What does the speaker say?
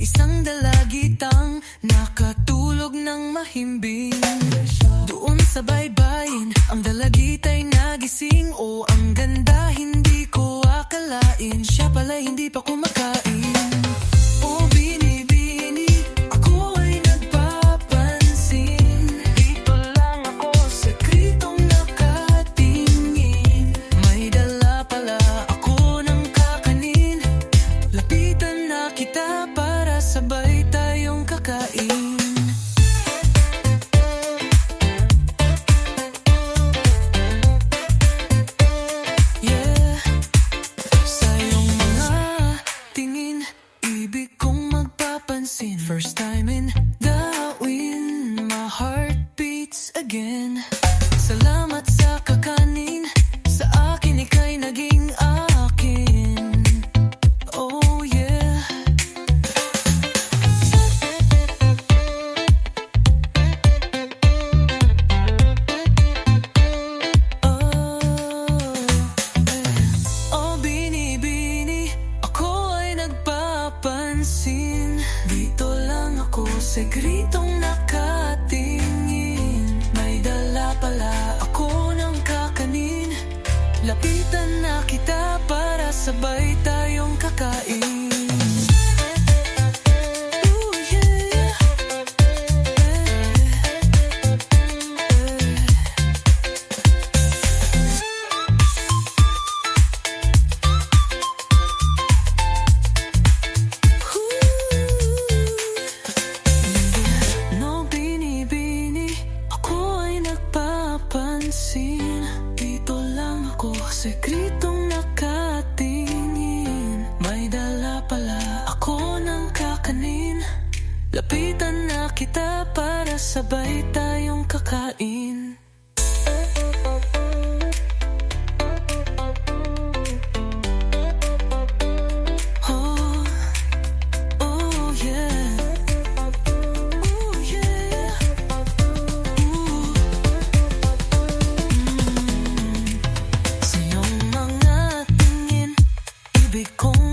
isang dalagitang nakatulog ng mahimbing. Doon sa baybayin, ang dalagita'y nagising. O ang ganda, hindi ko akalain. Siya pala hindi pa kumakain. O binibini, First time in My heart beats again. Salamat sa kakanin Sa akin ika'y naging akin. Oh yeah. Oh, eh. Oh, binibini, ako ay nagpapansin sekretong nakatingin May dala pala ako ng kakanin. Lapitan na kita para sabay sekretong nakatingin May dala pala ako ng kakanin. Lapitan na kita para sabay tayong kakain cómo